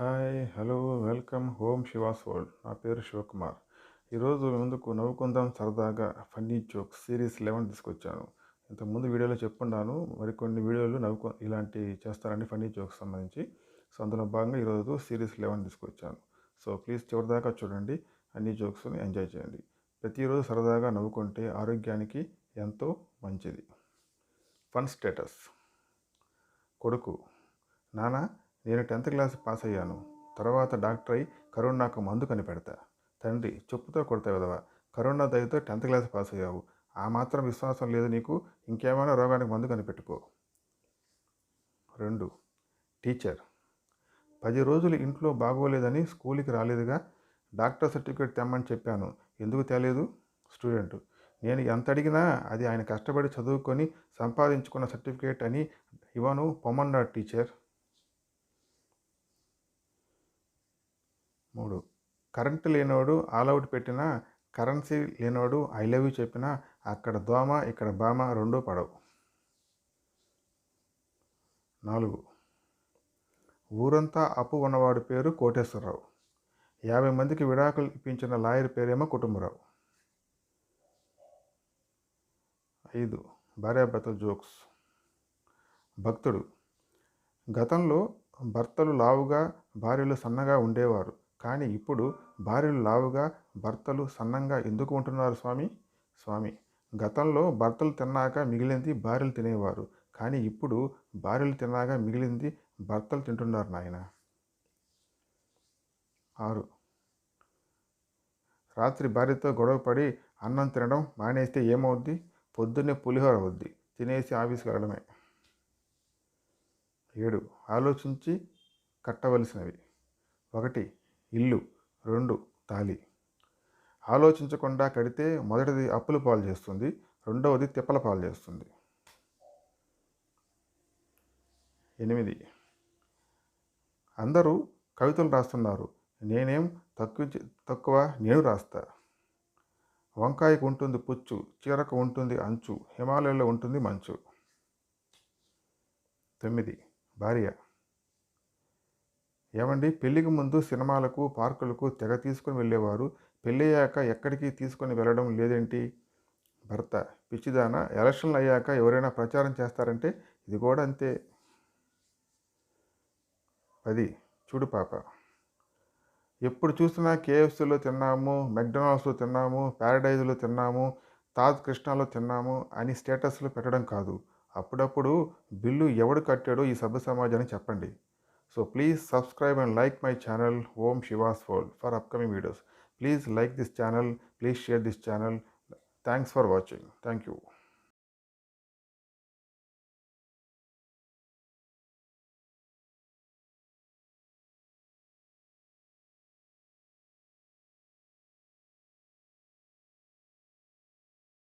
Hi hello welcome home Shiva's world. నా పేరు శివకుమార్. ఈరోజు ముందుకు నవ్వుకుందాం సరదాగా ఫన్నీ జోక్స్ సిరీస్ లెవెన్ తీసుకొచ్చాను. ఇంతకుముందు వీడియోలో చెప్పున్నాను మరికొన్ని వీడియోలు నవ్వుకో ఇలాంటి చేస్తారని ఫన్నీ జోక్స్ సంబంధించి. సో అందులో భాగంగా ఈరోజు సిరీస్ లెవెన్ తీసుకొచ్చాను. సో ప్లీజ్ చివరిదాకా చూడండి అన్ని జోక్స్ని ఎంజాయ్ చేయండి. ప్రతిరోజు సరదాగా నవ్వుకుంటే ఆరోగ్యానికి ఎంతో మంచిది. Fun status. కొడుకు. నానా నేను టెన్త్ క్లాస్ పాస్ అయ్యాను. తర్వాత డాక్టర్ అయి కరోనాకు మందు కనిపెడతా. తండ్రి చెప్పుతో కొడతా విధవా కరోనా దయతో టెన్త్ క్లాస్ పాస్ అయ్యావు. ఆ మాత్రం విశ్వాసం లేదు నీకు. ఇంకేమైనా రోగానికి మందు కనిపెట్టుకో. రెండు టీచర్ పది రోజులు ఇంట్లో బాగోలేదని స్కూల్కి రాలేదుగా? డాక్టర్ సర్టిఫికేట్ తెమ్మని చెప్పాను. ఎందుకు తేలేదు? స్టూడెంట్ నేను ఎంత అడిగినా అది ఆయన కష్టపడి చదువుకొని సంపాదించుకున్న సర్టిఫికేట్ అని ఇవ్వను. పొమ్మన్నాడు టీచర్. మూడు. కరెంటు లేనోడు ఆల్అవుట్ పెట్టినా కరెన్సీ లేనోడు ఐ లవ్ యూ చెప్పినా అక్కడ దోమ ఇక్కడ బామ రెండూ పడవు. నాలుగు. ఊరంతా అప్పు ఉన్నవాడి పేరు కోటేశ్వరరావు. యాభై మందికి విడాకులు ఇప్పించిన లాయర్ పేరేమో కుటుంబరావు. ఐదు. భార్యాభర్తల జోక్స్. భక్తుడు. గతంలో భర్తలు లావుగా భార్యలు సన్నగా ఉండేవారు. కానీ ఇప్పుడు భార్యలు లావుగా భర్తలు సన్నంగా ఎందుకు ఉంటున్నారు స్వామి? స్వామి గతంలో భర్తలు తిన్నాక మిగిలింది భార్యలు తినేవారు. కానీ ఇప్పుడు భార్యలు తిన్నాక మిగిలింది భర్తలు తింటున్నారు నాయన. ఆరు. రాత్రి భార్యతో గొడవపడి అన్నం తినడం మానేస్తే ఏమవుద్ది? పొద్దున్నే పులిహోర అవుద్ది. తినేసి ఆఫీస్కి వెళ్ళడమే. ఏడు. ఆలోచించి కట్టవలసినవి. ఒకటి. ఇల్లు రెండు తాలి ఆలోచించకుండా కడితే మొదటిది అప్పుల పాలు చేస్తుంది రెండవది తిప్పల పాలు చేస్తుంది. ఎనిమిది. అందరూ కవితలు రాస్తున్నారు. నేనేం తక్కువ తక్కువ నేను రాస్తా. వంకాయకు ఉంటుంది పుచ్చు చీరకు ఉంటుంది అంచు హిమాలయంలో ఉంటుంది మంచు. తొమ్మిది. భార్య. ఏమండి? పెళ్ళికి ముందు సినిమాలకు పార్కులకు తెగ తీసుకొని వెళ్ళేవారు. పెళ్ళయ్యాక ఎక్కడికి తీసుకొని వెళ్ళడం లేదేంటి? భర్త పిచ్చిదాన? ఎలక్షన్లు అయ్యాక ఎవరైనా ప్రచారం చేస్తారంటే ఇది కూడా అంతే. పది. చూడు పాప. ఎప్పుడు చూసినా కేఎఫ్సీలో తిన్నాము మెక్డొనాల్డ్స్లో తిన్నాము ప్యారడైజ్లో తిన్నాము తాజ్ కృష్ణాలో తిన్నాము అని స్టేటస్లు పెట్టడం కాదు. అప్పుడప్పుడు బిల్లు ఎవడు కట్టాడో ఈ సభ్య సమాజానికి చెప్పండి. So please subscribe and like my channel Om Shiva's World for upcoming videos. Please like this channel. Please share this channel. Thanks for watching. Thank you.